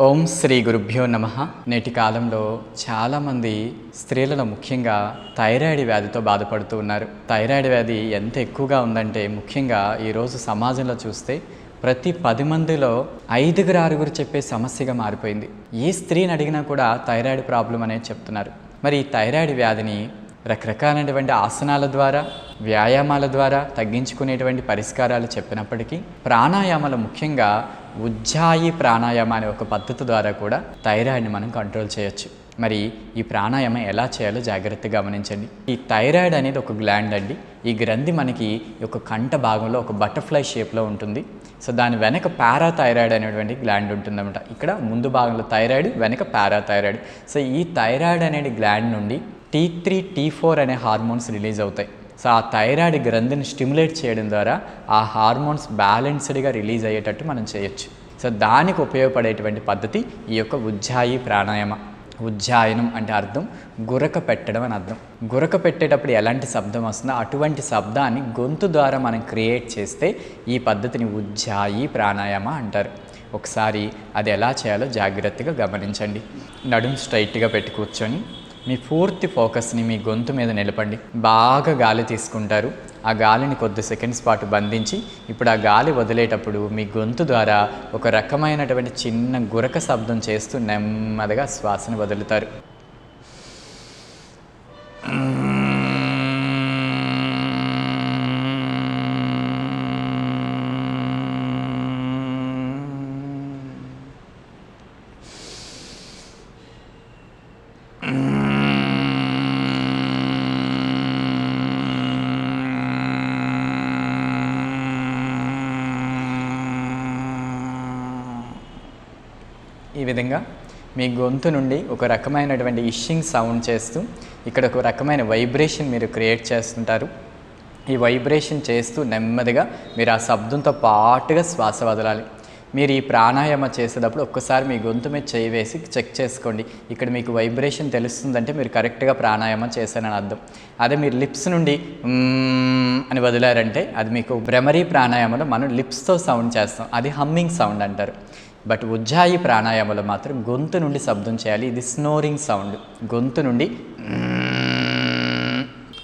ఓం శ్రీ గురుభ్యో నమ. నేటి కాలంలో చాలామంది స్త్రీలలో ముఖ్యంగా థైరాయిడ్ వ్యాధితో బాధపడుతూ ఉన్నారు. థైరాయిడ్ వ్యాధి ఎంత ఎక్కువగా ఉందంటే ముఖ్యంగా ఈరోజు సమాజంలో చూస్తే ప్రతి పది మందిలో ఐదుగురు ఆరుగురు చెప్పే సమస్యగా మారిపోయింది. ఏ స్త్రీని అడిగినా కూడా థైరాయిడ్ ప్రాబ్లం అనేది చెప్తున్నారు. మరి ఈ థైరాయిడ్ వ్యాధిని రకరకాలైనటువంటి ఆసనాల ద్వారా వ్యాయామాల ద్వారా తగ్గించుకునేటువంటి పరిష్కారాలు చెప్పినప్పటికీ ప్రాణాయామాలు ముఖ్యంగా ఉజ్జాయి ప్రాణాయామ అనే ఒక పద్ధతి ద్వారా కూడా థైరాయిడ్ని మనం కంట్రోల్ చేయొచ్చు. మరి ఈ ప్రాణాయామం ఎలా చేయాలో జాగ్రత్తగా గమనించండి. ఈ థైరాయిడ్ అనేది ఒక గ్లాండ్ అండి. ఈ గ్రంథి మనకి ఒక కంట భాగంలో ఒక బటర్ఫ్లై షేప్లో ఉంటుంది. సో దాని వెనక పారాథైరాయిడ్ అనేటువంటి గ్లాండ్ ఉంటుందన్నమాట. ఇక్కడ ముందు భాగంలో థైరాయిడ్ వెనక పారాథైరాయిడ్. సో ఈ థైరాయిడ్ అనేది గ్లాండ్ నుండి టీ త్రీ టీ ఫోర్ అనే హార్మోన్స్ రిలీజ్ అవుతాయి. సో ఆ థైరాయిడ్ గ్రంథిని స్టిమ్యులేట్ చేయడం ద్వారా ఆ హార్మోన్స్ బ్యాలెన్స్డ్గా రిలీజ్ అయ్యేటట్టు మనం చేయొచ్చు. సో దానికి ఉపయోగపడేటువంటి పద్ధతి ఈ యొక్క ఉజ్జాయి ప్రాణాయామ. ఉజ్జాయనం అంటే అర్థం గురక పెట్టడం అని అర్థం. గురక పెట్టేటప్పుడు ఎలాంటి శబ్దం వస్తుందో అటువంటి శబ్దాన్ని గొంతు ద్వారా మనం క్రియేట్ చేస్తే ఈ పద్ధతిని ఉజ్జాయి ప్రాణాయామ అంటారు. ఒకసారి అది ఎలా చేయాలో జాగ్రత్తగా గమనించండి. నడుం స్ట్రైట్గా పెట్టి కూర్చొని మీ పూర్తి ఫోకస్ని మీ గొంతు మీద నిలపండి. బాగా గాలి తీసుకుంటారు. ఆ గాలిని కొద్ది సెకండ్స్ పాటు బంధించి ఇప్పుడు ఆ గాలి వదిలేటప్పుడు మీ గొంతు ద్వారా ఒక రకమైనటువంటి చిన్న గురక శబ్దం చేస్తూ నెమ్మదిగా శ్వాసను వదులుతారు. ఈ విధంగా మీ గొంతు నుండి ఒక రకమైనటువంటి ఇషింగ్ సౌండ్ చేస్తూ ఇక్కడ ఒక రకమైన వైబ్రేషన్ మీరు క్రియేట్ చేస్తుంటారు. ఈ వైబ్రేషన్ చేస్తూ నెమ్మదిగా మీరు ఆ శబ్దంతో పాటుగా శ్వాస వదలాలి. మీరు ఈ ప్రాణాయామ చేసేటప్పుడు ఒక్కసారి మీ గొంతు మీద చేయి వేసి చెక్ చేసుకోండి. ఇక్కడ మీకు వైబ్రేషన్ తెలుస్తుందంటే మీరు కరెక్ట్గా ప్రాణాయామం చేశారని అర్థం. అదే మీరు లిప్స్ నుండి అని వదిలారంటే అది మీకు భ్రమరీ ప్రాణాయామంలో మనం లిప్స్తో సౌండ్ చేస్తాం. అది హమ్మింగ్ సౌండ్ అంటారు. బట్ ఉజ్జాయి ప్రాణాయామంలో మాత్రం గొంతు నుండి శబ్దం చేయాలి. ఇది స్నోరింగ్ సౌండ్ గొంతు నుండి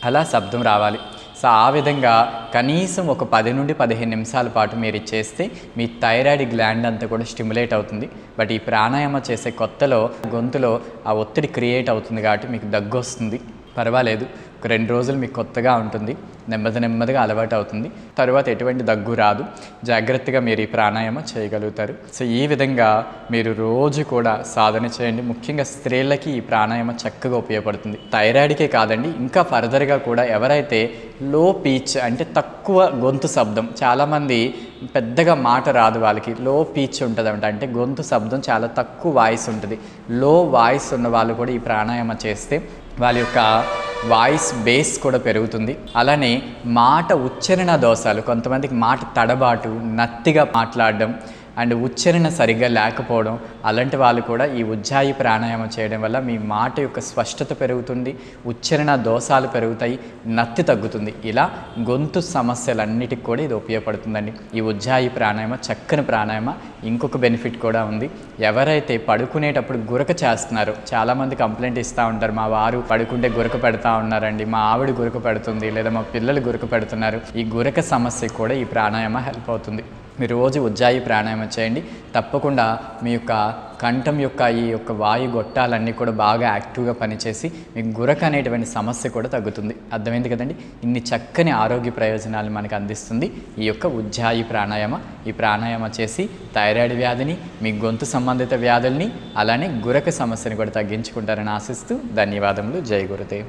అలా శబ్దం రావాలి. సో ఆ విధంగా కనీసం ఒక పది నుండి పదిహేను నిమిషాల పాటు మీరు చేస్తే మీ థైరాయిడ్ గ్లాండ్ అంతా కూడా స్టిమ్యులేట్ అవుతుంది. బట్ ఈ ప్రాణాయామ చేసే కొత్తలో గొంతులో ఆ ఒత్తిడి క్రియేట్ అవుతుంది కాబట్టి మీకు దగ్గు వస్తుంది పర్వాలేదు. ఒక రెండు రోజులు మీకు కొత్తగా ఉంటుంది. నెమ్మది నెమ్మదిగా అలవాటు అవుతుంది. తర్వాత ఎటువంటి దగ్గు రాదు. జాగ్రత్తగా మీరు ఈ ప్రాణాయామం చేయగలుగుతారు. సో ఈ విధంగా మీరు రోజు కూడా సాధన చేయండి. ముఖ్యంగా స్త్రీలకి ఈ ప్రాణాయామం చక్కగా ఉపయోగపడుతుంది. థైరాయిడ్కే కాదండి ఇంకా ఫర్దర్గా కూడా ఎవరైతే లో పీచ్ అంటే తక్కువ గొంతు శబ్దం చాలామంది పెద్దగా మాట రాదు వాళ్ళకి. లో పీచ్ ఉంటుంది అంటే గొంతు శబ్దం చాలా తక్కువ వాయిస్ ఉంటుంది. లో వాయిస్ ఉన్న వాళ్ళు కూడా ఈ ప్రాణాయామం చేస్తే వాళ్ళ యొక్క వాయిస్ బేస్ కూడా పెరుగుతుంది. అలానే మాట ఉచ్చరణ దోషాలు కొంతమందికి మాట తడబాటు నత్తిగా మాట్లాడడం అండ్ ఉచ్చరణ సరిగ్గా లేకపోవడం అలాంటి వాళ్ళు కూడా ఈ ఉజ్జాయి ప్రాణాయామం చేయడం వల్ల మీ మాట యొక్క స్పష్టత పెరుగుతుంది ఉచ్చరణ దోషాలు పెరుగుతాయి నత్తి తగ్గుతుంది. ఇలా గొంతు సమస్యలన్నిటికి కూడా ఇది ఉపయోగపడుతుందండి. ఈ ఉజ్జాయి ప్రాణాయామ చక్కని ప్రాణాయామ ఇంకొక బెనిఫిట్ కూడా ఉంది. ఎవరైతే పడుకునేటప్పుడు గురక చేస్తున్నారో చాలామంది కంప్లైంట్ ఇస్తూ ఉంటారు మా వారు పడుకుంటే గురక పెడతా ఉన్నారండి మా ఆవిడ గురక పెడుతుంది లేదా మా పిల్లలు గురక పెడుతున్నారు. ఈ గురక సమస్య కూడా ఈ ప్రాణాయామ హెల్ప్ అవుతుంది. మీరు రోజు ఉజ్జాయి ప్రాణాయామం చేయండి. తప్పకుండా మీ యొక్క కంఠం యొక్క ఈ యొక్క వాయు గొట్టాలన్నీ కూడా బాగా యాక్టివ్గా పనిచేసి మీకు గురక అనేటువంటి సమస్య కూడా తగ్గుతుంది. అర్థమైంది కదండి? ఇన్ని చక్కని ఆరోగ్య ప్రయోజనాలు మనకు అందిస్తుంది ఈ యొక్క ఉజ్జాయి ప్రాణాయామ. ఈ ప్రాణాయామ చేసి థైరాయిడ్ వ్యాధిని మీ గొంతు సంబంధిత వ్యాధుల్ని అలానే గురక సమస్యని కూడా తగ్గించుకుంటారని ఆశిస్తూ ధన్యవాదములు. జయ గురుదేవ్.